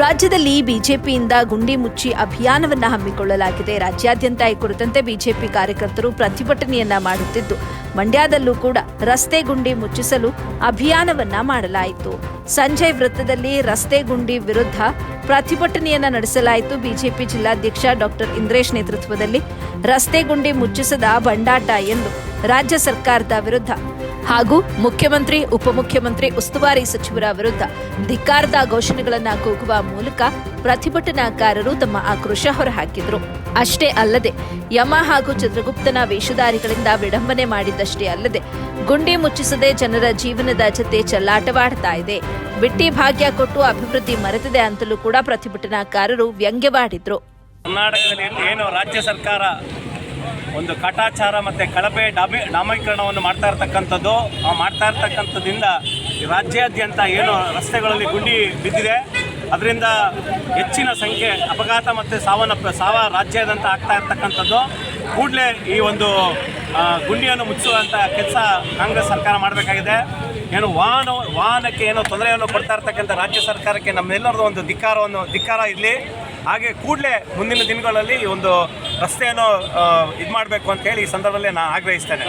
ರಾಜ್ಯದಲ್ಲಿ ಬಿಜೆಪಿಯಿಂದ ಗುಂಡಿ ಮುಚ್ಚಿ ಅಭಿಯಾನವನ್ನು ಹಮ್ಮಿಕೊಳ್ಳಲಾಗಿದೆ. ರಾಜ್ಯಾದ್ಯಂತ ಈ ಕುರಿತಂತೆ ಬಿಜೆಪಿ ಕಾರ್ಯಕರ್ತರು ಪ್ರತಿಭಟನೆಯನ್ನ ಮಾಡುತ್ತಿದ್ದು, ಮಂಡ್ಯದಲ್ಲೂ ಕೂಡ ರಸ್ತೆ ಗುಂಡಿ ಮುಚ್ಚಿಸಲು ಅಭಿಯಾನವನ್ನ ಮಾಡಲಾಯಿತು. ಸಂಜಯ್ ವೃತ್ತದಲ್ಲಿ ರಸ್ತೆ ಗುಂಡಿ ವಿರುದ್ಧ ಪ್ರತಿಭಟನೆಯನ್ನ ನಡೆಸಲಾಯಿತು. ಬಿಜೆಪಿ ಜಿಲ್ಲಾಧ್ಯಕ್ಷ ಡಾಕ್ಟರ್ ಇಂದ್ರೇಶ್ ನೇತೃತ್ವದಲ್ಲಿ ರಸ್ತೆ ಗುಂಡಿ ಮುಚ್ಚಿಸದ ಬಂಡಾಟ ಎಂದು ರಾಜ್ಯ ಸರ್ಕಾರದ ವಿರುದ್ಧ ಹಾಗೂ ಮುಖ್ಯಮಂತ್ರಿ, ಉಪಮುಖ್ಯಮಂತ್ರಿ, ಉಸ್ತುವಾರಿ ಸಚಿವರ ವಿರುದ್ಧ ಧಿಕ್ಕಾರದ ಘೋಷಣೆಗಳನ್ನ ಕೂಗುವ ಮೂಲಕ ಪ್ರತಿಭಟನಾಕಾರರು ತಮ್ಮ ಆಕ್ರೋಶ ಹೊರಹಾಕಿದ್ರು. ಅಷ್ಟೇ ಅಲ್ಲದೆ, ಯಮ ಹಾಗೂ ಚಂದ್ರಗುಪ್ತನ ವೇಷಧಾರಿಗಳಿಂದ ವಿಡಂಬನೆ ಮಾಡಿದ್ದಷ್ಟೇ ಅಲ್ಲದೆ, ಗುಂಡಿ ಮುಚ್ಚಿಸದೆ ಜನರ ಜೀವನದ ಜತೆ ಚಲ್ಲಾಟವಾಡ್ತಾ ಇದೆ. ಬಿಟ್ಟಿ ಭಾಗ್ಯ ಕೊಟ್ಟು ಅಭಿವೃದ್ಧಿ ಮರೆತಿದೆ ಅಂತಲೂ ಕೂಡ ಪ್ರತಿಭಟನಾಕಾರರು ವ್ಯಂಗ್ಯವಾಡಿದ್ರು. ಕರ್ನಾಟಕದಲ್ಲಿ ಏನು ರಾಜ್ಯ ಸರ್ಕಾರ ಒಂದು ಕಟಾಚಾರ ಮತ್ತು ಕಳಪೆ ಡಾಬಿ ಡಾಮೀಕರಣವನ್ನು ಮಾಡ್ತಾ ಇರ್ತಕ್ಕಂಥದ್ದು. ಆ ಮಾಡ್ತಾ ಇರ್ತಕ್ಕಂಥದ್ದಿಂದ ರಾಜ್ಯಾದ್ಯಂತ ಏನು ರಸ್ತೆಗಳಲ್ಲಿ ಗುಂಡಿ ಬಿದ್ದಿದೆ. ಅದರಿಂದ ಹೆಚ್ಚಿನ ಸಂಖ್ಯೆ ಅಪಘಾತ ಮತ್ತು ಸಾವನ್ನ ಸಾವ ರಾಜ್ಯಾದ್ಯಂತ ಆಗ್ತಾ ಇರ್ತಕ್ಕಂಥದ್ದು. ಕೂಡಲೇ ಈ ಒಂದು ಗುಂಡಿಯನ್ನು ಮುಚ್ಚುವಂಥ ಕೆಲಸ ಕಾಂಗ್ರೆಸ್ ಸರ್ಕಾರ ಮಾಡಬೇಕಾಗಿದೆ. ಏನು ವಾಹನ, ವಾಹನಕ್ಕೆ ಏನೋ ತೊಂದರೆಯನ್ನು ಕೊಡ್ತಾ ಇರ್ತಕ್ಕಂಥ ರಾಜ್ಯ ಸರ್ಕಾರಕ್ಕೆ ನಮ್ಮೆಲ್ಲರದ್ದು ಒಂದು ಧಿಕ್ಕಾರವನ್ನು ಧಿಕ್ಕಾರ ಇರಲಿ. ಹಾಗೆ ಕೂಡಲೇ ಮುಂದಿನ ದಿನಗಳಲ್ಲಿ ಈ ಒಂದು ರಸ್ತೆಯನ್ನು ಇದು ಮಾಡಬೇಕು ಅಂತ ಹೇಳಿ ಈ ಸಂದರ್ಭದಲ್ಲಿ ನಾನು ಆಗ್ರಹಿಸ್ತೇನೆ.